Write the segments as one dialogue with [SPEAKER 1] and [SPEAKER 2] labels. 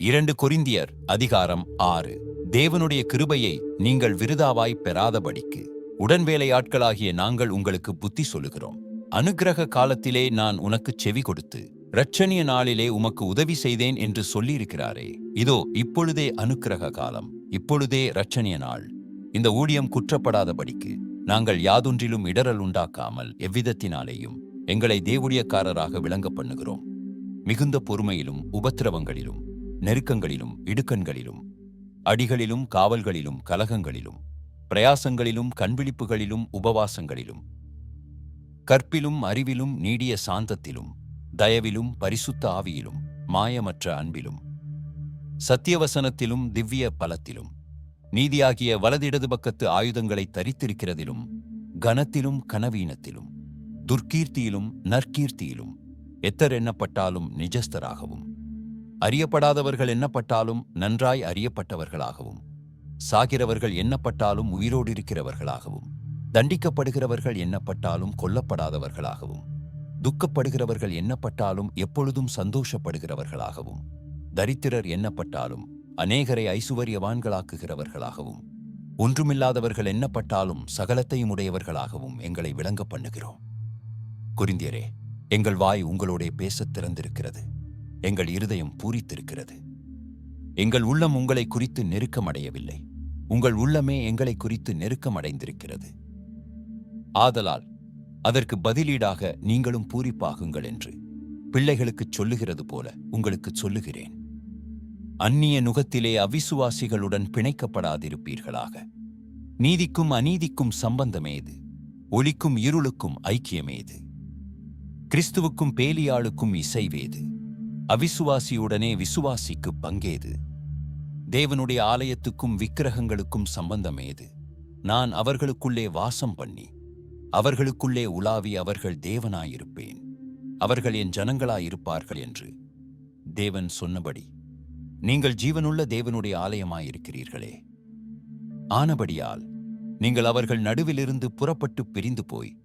[SPEAKER 1] இரண்டு கொரிந்தியர் அதிகாரம் ஆறு. தேவனுடைய கிருபையை நீங்கள் விருதாவாய் பெறாதபடிக்கு. உடன்வேலையாட்களாகிய நாங்கள் உங்களுக்கு புத்தி சொல்லுகிறோம். அனுக்கிரக காலத்திலே நான் உனக்கு செவி கொடுத்து இரட்சணிய நாளிலே உமக்கு உதவி செய்தேன் என்று சொல்லியிருக்கிறாரே. இதோ இப்பொழுதே அனுக்கிரக காலம். இப்பொழுதே இரட்சணிய நாள். இந்த ஊழியம் குற்றப்படாதபடிக்கு நாங்கள் யாதொன்றிலும் இடரல் உண்டாக்காமல் எவ்விதத்தினாலேயும் எங்களை தேவுடையக்காரராக விளங்க பண்ணுகிறோம். மிகுந்த பொறுமையிலும் உபத்திரவங்களிலும் நெருக்கங்களிலும் இடுக்கண்களிலும் அடிகளிலும் காவல்களிலும் கலகங்களிலும் பிரயாசங்களிலும் கண்விழிப்புகளிலும் உபவாசங்களிலும் கற்பிலும் அறிவிலும் நீடிய சாந்தத்திலும் தயவிலும் பரிசுத்த ஆவியிலும் மாயமற்ற அன்பிலும் சத்தியவசனத்திலும் திவ்ய பலத்திலும் நீதியாகிய வலதிடது பக்கத்து ஆயுதங்களை தரித்திருக்கிறதிலும் கனத்திலும் கனவீனத்திலும் துர்க்கீர்த்தியிலும் நற்கீர்த்தியிலும் எத்தர் எண்ணப்பட்டாலும் நிஜஸ்தராகவும் அறியப்படாதவர்கள் எண்ணப்பட்டாலும் நன்றாய் அறியப்பட்டவர்களாகவும் சாகிறவர்கள் எண்ணப்பட்டாலும் உயிரோடு இருக்கிறவர்களாகவும் தண்டிக்கப்படுகிறவர்கள் எண்ணப்பட்டாலும் கொல்லப்படாதவர்களாகவும் துக்கப்படுகிறவர்கள் எண்ணப்பட்டாலும் எப்பொழுதும் சந்தோஷப்படுகிறவர்களாகவும் தரித்திரர் எண்ணப்பட்டாலும் அநேகரை ஐசுவரியவான்களாக்குகிறவர்களாகவும் ஒன்றுமில்லாதவர்கள் எண்ணப்பட்டாலும் சகலத்தையும் உடையவர்களாகவும் எங்களை விளங்க பண்ணுகிறோம். குறிந்தியரே எங்கள் வாய் உங்களோடே பேசத் திறந்திருக்கிறது. எங்கள் இருதயம் பூரித்திருக்கிறது. எங்கள் உள்ளம் உங்களை குறித்து நெருக்கமடையவில்லை. உங்கள் உள்ளமே எங்களை குறித்து நெருக்கமடைந்திருக்கிறது. ஆதலால் அதற்கு பதிலீடாக நீங்களும் பூரிப்பாகுங்கள் என்று பிள்ளைகளுக்குச் சொல்லுகிறது போல உங்களுக்குச் சொல்லுகிறேன். அந்நிய நுகத்திலே அவிசுவாசிகளுடன் பிணைக்கப்படாதிருப்பீர்களாக. நீதிக்கும் அநீதிக்கும் சம்பந்தமேது ஒளிக்கும் இருளுக்கும் ஐக்கியமேது கிறிஸ்துவுக்கும் பேலியாளுக்கும் இசைவேது அவிசுவாசியுடனே விசுவாசிக்கு பங்கேது. தேவனுடைய ஆலயத்துக்கும் விக்கிரகங்களுக்கும் சம்பந்தமேது. நான் அவர்களுக்குள்ளே வாசம் பண்ணி அவர்களுக்குள்ளே உலாவி அவர்கள் தேவனாயிருப்பேன். அவர்கள் என் ஜனங்களாயிருப்பார்கள் என்று தேவன் சொன்னபடி நீங்கள் ஜீவனுள்ள தேவனுடைய ஆலயமாயிருக்கிறீர்களே. ஆனபடியால் நீங்கள் அவர்கள் நடுவிலிருந்து புறப்பட்டு பிரிந்து போய்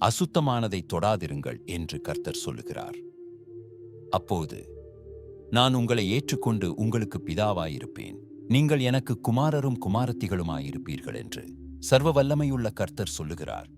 [SPEAKER 1] அசுத்தமானதை தொடாதிருங்கள் என்று கர்த்தர் சொல்லுகிறார். அப்போது நான் உங்களை ஏற்றுக்கொண்டு உங்களுக்கு பிதாவாயிருப்பேன். நீங்கள் எனக்கு குமாரரும் குமாரத்திகளுமாயிருப்பீர்கள் என்று சர்வ வல்லமையுள்ள கர்த்தர் சொல்லுகிறார்.